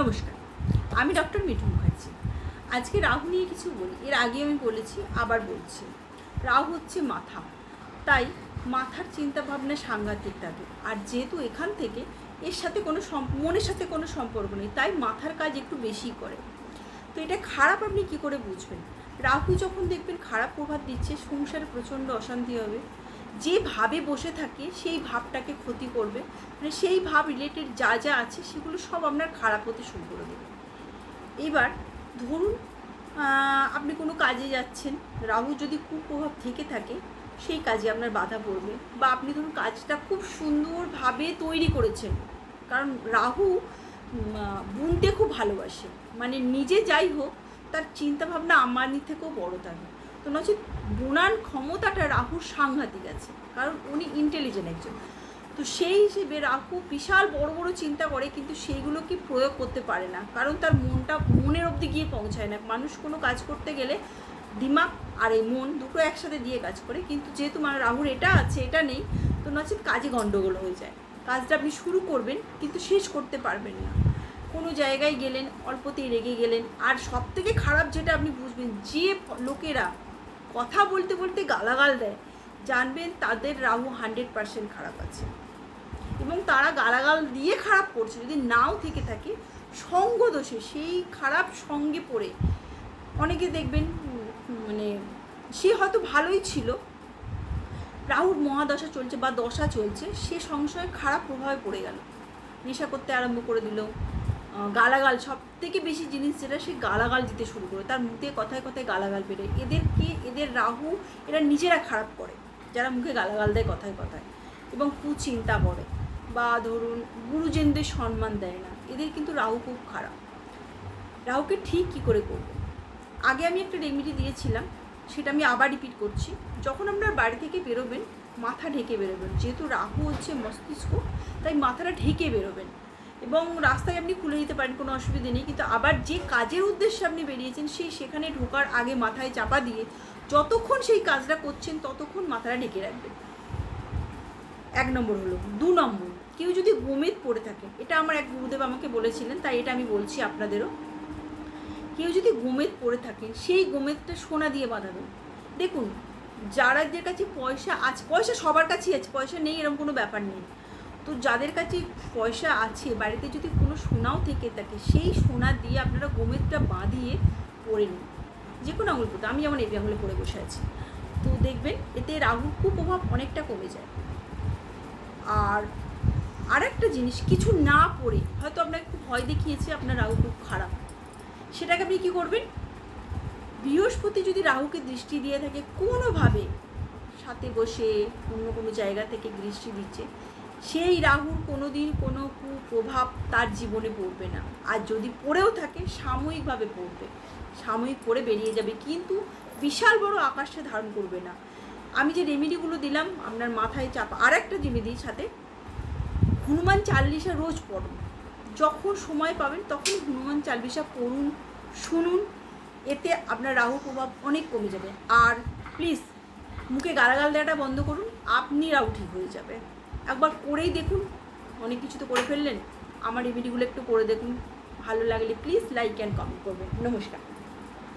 নমস্কার, আমি ডক্টর মিঠু মুখার্জি। আজকে রাহু নিয়ে কিছু বলি, এর আগে আমি বলেছি, আবার বলছি। রাহু হচ্ছে মাথা, তাই মাথার চিন্তা ভাবনা সাংঘাতিক থাকে আর যেহেতু এখান থেকে এর সাথে কোনো মনের সাথে কোনো সম্পর্ক নেই, তাই মাথার কাজ একটু বেশি করে। তো এটা খারাপ আপনি কি করে বুঝবেন? রাহু যখন দেখবেন খারাপ প্রভাব দিচ্ছে, সংসারে প্রচণ্ড অশান্তি হবে যে ভাবে বসে থাকে, সেই ভাবটাকে ক্ষতি করবে। মানে সেই ভাব রিলেটেড যা যা আছে, সেগুলো সব আপনার খারাপ হতে শুরু করে দেবে। এবার ধরুন আপনি কোনো কাজে যাচ্ছেন, রাহু যদি কুপ্রভাব থেকে থাকে, সেই কাজে আপনার বাধা পড়বে বা আপনি ধরুন কাজটা খুব সুন্দরভাবে তৈরি করেছেন। কারণ রাহু বুনতে খুব ভালোবাসে। মানে নিজে যাই হোক, তার চিন্তাভাবনা আমানি থেকেও বড় থাকে তো নচেত বোনার ক্ষমতাটা রাহুর সাংঘাতিক আছে, কারণ উনি ইন্টেলিজেন্ট একজন। তো সেই হিসেবে রাহু বিশাল বড় বড় চিন্তা করে, কিন্তু সেইগুলো কি প্রয়োগ করতে পারে না। কারণ তার মনটা মনের অবধি গিয়ে পৌঁছায় না। মানুষ কোনো কাজ করতে গেলে দিমাগ আর এই মন দুটো একসাথে দিয়ে কাজ করে, কিন্তু যেহেতু মানে রাহুর এটা আছে, এটা নেই, তো নচেত কাজে গণ্ডগোল হয়ে যায়। কাজটা আপনি শুরু করবেন, কিন্তু শেষ করতে পারবেন না। কোনো জায়গায় গেলেন, অল্পতেই রেগে গেলেন, আর সব থেকে খারাপ যেটা আপনি বুঝবেন, যে লোকেরা কথা বলতে বলতে গালাগাল দেয়। জানবেন তাদের রাহু হান্ড্রেড পার্সেন্ট খারাপ আছে। এবং তারা গালাগাল দিয়ে খারাপ করছে। যদি নাও থেকে থাকে, সঙ্গ দোষে, সেই খারাপ সঙ্গে পড়ে। অনেকে দেখবেন মানে সে হয়তো ভালোই ছিল। রাহুর মহাদশা চলছে বা দশা চলছে, সে সংশয়ে খারাপ প্রভাবে পড়ে গেল। নেশা করতে আরম্ভ করে দিল। গালাগাল সব থেকে বেশি জিনিস যেটা সে গালাগাল দিতে শুরু করে। তার মুখে কথায় কথায় গালাগাল বেরোয়। এদেরকে এদের রাহু এরা নিজেরা খারাপ করে। যারা মুখে গালাগাল দেয় কথায় কথায়। এবং কুচিন্তা করে বা ধরুন, গুরুজনদের সম্মান দেয় না। এদের কিন্তু রাহু খুব খারাপ। রাহুকে ঠিক কী করে করবে? আগে আমি একটা রেমেডি দিয়েছিলাম। সেটা আমি আবার রিপিট করছি। যখন আপনার বাড়ি থেকে বেরোবেন, মাথা ঢেকে বেরোবেন। যেহেতু রাহু হচ্ছে মস্তিষ্ক, তাই মাথাটা ঢেকে বেরোবেন। এবং রাস্তায় আপনি খুলে দিতে পারেন, কোনো অসুবিধে নেই। কিন্তু আবার যে কাজের উদ্দেশ্যে আপনি বেরিয়েছেন, সেই সেখানে ঢোকার আগে মাথায় চাপা দিয়ে যতক্ষণ সেই কাজটা করছেন, ততক্ষণ মাথাটা ঢেকে রাখবেন। এক নম্বর হলো। দু নম্বর, কেউ যদি গোমেদ পড়ে থাকে, এটা আমার এক গুরুদেব আমাকে বলেছিলেন, তাই এটা আমি বলছি আপনাদেরও। কেউ যদি গোমেদ পড়ে থাকে, সেই গোমেদটা সোনা দিয়ে বাঁধাবেন। দেখুন, যারাদের কাছে পয়সা আছে পয়সা সবার কাছেই আছে, পয়সা নেই এরকম কোনো ব্যাপার নেই। তো যাদের কাছে পয়সা আছে, বাড়িতে যদি কোনো সোনাও থেকে থাকে, সেই সোনা দিয়ে আপনারা গোমেদটা বাঁধিয়ে পরে নিন। যে কোনো আঙুল পড়তে আমি যেমন এই আঙুলে পরে বসে আছি। তো দেখবেন, এতে রাহুর কুপ্রভাব অনেকটা কমে যায়। আর আরেকটা জিনিস, কিছু না পড়ে হয়তো আপনাকে খুব ভয় দেখিয়েছে, আপনার রাহু খুব খারাপ। সেটাকে আপনি কী করবেন? বৃহস্পতি যদি রাহুকে দৃষ্টি দিয়ে থাকে, কোনোভাবে সাথে বসে অন্য কোনো জায়গা থেকে দৃষ্টি দিচ্ছে সেই রাহুর কোনো দিন কোনো কুপ্রভাব তার জীবনে পড়বে না। আর যদি পড়েও থাকে, সাময়িকভাবে পড়বে। সাময়িক পড়ে বেরিয়ে যাবে। কিন্তু বিশাল বড় আকাশে ধারণ করবে না। আমি যে রেমেডিগুলো দিলাম, আপনার মাথায় চাপা আর একটা দিই সাথে, হনুমান চাল্লিশা রোজ পড়ুন। যখন সময় পাবেন, তখন হনুমান চাল্লিশা পড়ুন, শুনুন। এতে আপনার রাহু প্রভাব অনেক কমে যাবে। আর প্লিজ মুখে গালাগাল দেওয়াটা বন্ধ করুন। আপনি রাহু ঠিক হয়ে যাবে একবার করেই দেখুন। অনেক কিছু তো করে ফেললেন। আমার রেমেডিগুলো একটু করে দেখুন। ভালো লাগলে প্লিজ লাইক অ্যান্ড কমেন্ট করবেন। নমস্কার।